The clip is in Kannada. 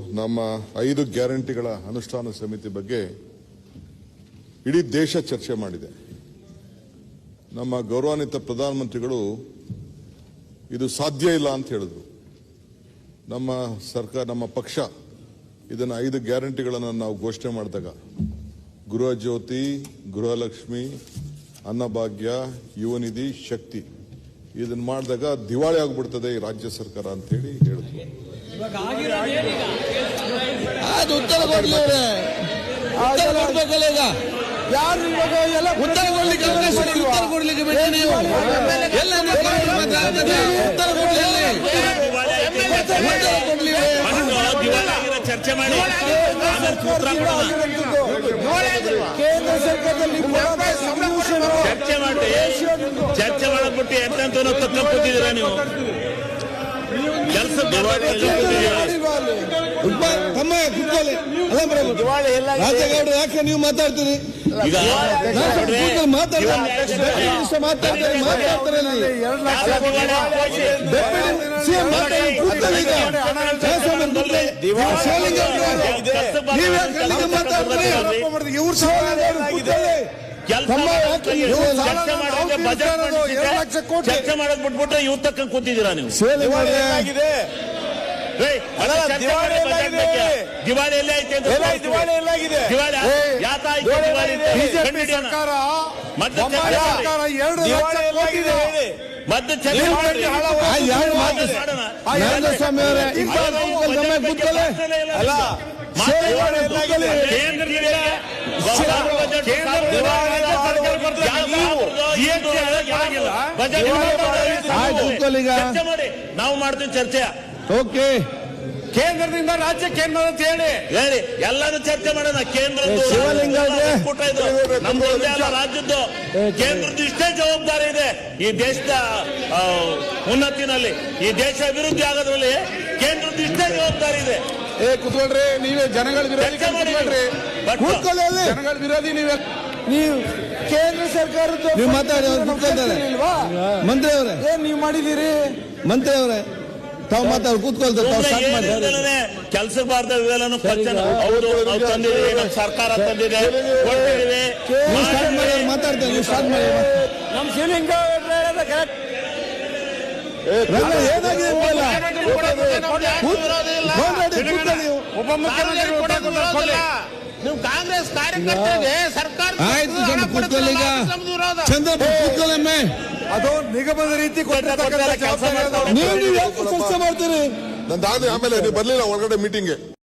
ನಮ್ಮ ಐದು ಗ್ಯಾರಂಟಿಗಳ ಅನುಷ್ಠಾನ ಸಮಿತಿ ಬಗ್ಗೆ ಇಡೀ ದೇಶ ಚರ್ಚೆ ಮಾಡಿದೆ. ನಮ್ಮ ಗೌರವಾನ್ವಿತ ಪ್ರಧಾನಮಂತ್ರಿಗಳು ಇದು ಸಾಧ್ಯ ಇಲ್ಲ ಅಂತ ಹೇಳಿದ್ರು. ನಮ್ಮ ಸರ್ಕಾರ, ನಮ್ಮ ಪಕ್ಷ ಇದನ್ನು ಐದು ಗ್ಯಾರಂಟಿಗಳನ್ನು ನಾವು ಘೋಷಣೆ ಮಾಡಿದಾಗ ಗೃಹ ಜ್ಯೋತಿ, ಗೃಹಲಕ್ಷ್ಮಿ, ಅನ್ನಭಾಗ್ಯ ಯುವ ನಿಧಿ ಶಕ್ತಿ ಇದನ್ನು ಮಾಡಿದಾಗ ದಿವಾಳಿ ಆಗ್ಬಿಡ್ತದೆ ಈ ರಾಜ್ಯ ಸರ್ಕಾರ ಅಂತೇಳಿ ಹೇಳಿದ್ರು. ಅದು ಉತ್ತರ ಕೊಡ್ಲಿ ಉತ್ತರ ಕೊಡ್ಬೇಕಲ್ಲ ಈಗ. ಯಾರು ಇವಾಗ ಎಲ್ಲ ಉತ್ತರ ಕೊಡ್ಲಿಕ್ಕೆ ಅವಕಾಶ ಉತ್ತರ ಕೊಡ್ಲಿಕ್ಕೆ ಬಿಡಿ ನೀವು. ಎಲ್ಲ ಉತ್ತರ ಕೊಡ್ಲಿ ಚರ್ಚೆ ಮಾಡಿ. ಕೇಂದ್ರ ಸರ್ಕಾರದಲ್ಲಿ. ಚರ್ಚೆ ಮಾಡಿ ಚರ್ಚೆ ಮಾಡಕ್ ಎಂತ ತಕ್ಕ ಕೂತಿದ್ದೀರಾ ನೀವು? ಕೆಲಸ ತಮ್ಮ ಕುತ್ಕೊಳ್ಳಿ. ಅಲ್ಲ ಬರೋದು ರಾಜಗೌಡ್ರು ಯಾಕೆ ನೀವು ಮಾತಾಡ್ತೀರಿ? ಮಾತಾಡ್ತಾರೆ ಮಾತಾಡ್ತಾರೆ ಸಿಎಂ ಕೂತ್ಕೊಳ್ಳಿ ಈಗ. ಜಯಸ್ವಾಮಿ ಕೂತ್ಕೊಳ್ಳಿ. ನೀವು ಯಾಕೆ ಅಲ್ಲಿಗೆ ಮಾತಾಡ್ತೀರಿ. ಇವ್ರು ಕೂತ್ಕೊಳ್ಳಿ. ಕೆಲಸ ತಮ್ಮ ಯಾಕೆ ನೀವು ಚರ್ಚೆ ಮಾಡಕ್ ಬಿಟ್ಬಿಟ್ಟು ಇವ್ ತಕ್ಕ ಕೂತಿದ್ದೀರಾ ನೀವು? ದಿವಾಳಿ ಎಲ್ಲ ಐತೆ ಅಂತ ದಿವಾಳಿ ಯಾಕಾಯ್ತು ದಿವಾಳಿ ಅಂತ ಬಿಜೆಪಿ ಕಂಡುಹಿಡಿಯೋಣ. ಸರ್ಕಾರ ಮತ್ತೆ ಸರ್ಕಾರ ಎರಡು ಇದೆ. ಮತ್ತೆ ಸ್ವಾಮಿ ಅವರೇ ಅಲ್ಲ. ಕೇಂದ್ರದಿಂದ ಬಜೆಟ್ ಬಜೆಟ್ ಬಜೆಟ್ ಆಯ್ತು, ಕೂತ್ಕೊಳ್ಳಿ ಈಗ. ಚರ್ಚೆ ಮಾಡಿ. ನಾವು ಮಾಡ್ತೀವಿ ಚರ್ಚೆ. ಓಕೆ. ಕೇಂದ್ರದಿಂದ ರಾಜ್ಯ ಕೇಂದ್ರ ಅಂತ ಹೇಳಿ. ಹೇಳಿ. ಎಲ್ಲರೂ ಚರ್ಚೆ ಮಾಡೋಣ. ಅಲ್ಲ ರಾಜ್ಯದ್ದು. ಕೇಂದ್ರದ್ದು ಇಷ್ಟೇ ಜವಾಬ್ದಾರಿ ಇದೆ. ಈ ದೇಶದ ಉನ್ನತಿನಲ್ಲಿ ಈ ದೇಶ ಅಭಿವೃದ್ಧಿ ಆಗೋದ್ರಲ್ಲಿ ಕೇಂದ್ರದ್ದು ಇಷ್ಟೇ ಜವಾಬ್ದಾರಿ ಇದೆ. ಏ ಕುತ್ಕೊಳ್ರಿ. ನೀವೇ ಜನಗಳ ಜನಗಳ ವಿರೋಧಿ ನೀವೇ. ನೀವು ಕೇಂದ್ರ ಸರ್ಕಾರದ ನೀವು ಮಾತಾಡಿ, ಅವ್ರು ಕೂತ್ಕೊಳ್ತಾರೆ. ಮಂತ್ರಿ ಅವರೇ. ಏನ್ ನೀವು ಮಾಡಿದೀರಿ ಮಂತ್ರಿ ಅವರೇ. ತಾವು ಮಾತಾಡಿ ಕೂತ್ಕೊಳ್ತಾರೆ. ಕೆಲಸ ಬಾರ್ದ ಇವೆಲ್ಲನೂ ನಮ್ಮ ಸರ್ಕಾರ ತಂದಿದೆ. ಕೊಟ್ಟಿದ್ದೀವಿ. ನೀವು ಸ್ಟಾರ್ಟ್ ಮಾಡಿ ಅವ್ರು ಮಾತಾಡ್ತಾರೆ. ನೀವು ಸ್ಟಾರ್ಟ್ ಮಾಡಿ. ಶಿವಲಿಂಗ ಕರೆಕ್ಟ್. ಏನಾಗಿದೆ ನೀವು. ಕಾಂಗ್ರೆಸ್ ಕಾರ್ಯಕರ್ತರಿಗೆ ಸರ್ಕಾರ ಆಯ್ತು ಕೂತ್ಕೊಳ್ಳಿ ಈಗ. ಕೂತ್ಕೊಳ್ಳಮ್ಮೆ ಅದು ನಿಗಮದ ರೀತಿ ಕೊಟ್ಟಿರ್ತಕ್ಕಂಥ ಕೆಲಸ. ನೀವು ಚರ್ಚೆ ಮಾಡ್ತೀರಿ? ನಂದಾದ್ರೆ ಆಮೇಲೆ ನೀವು ಬರ್ಲಿಲ್ಲ ಹೊರಗಡೆ ಮೀಟಿಂಗ್ಗೆ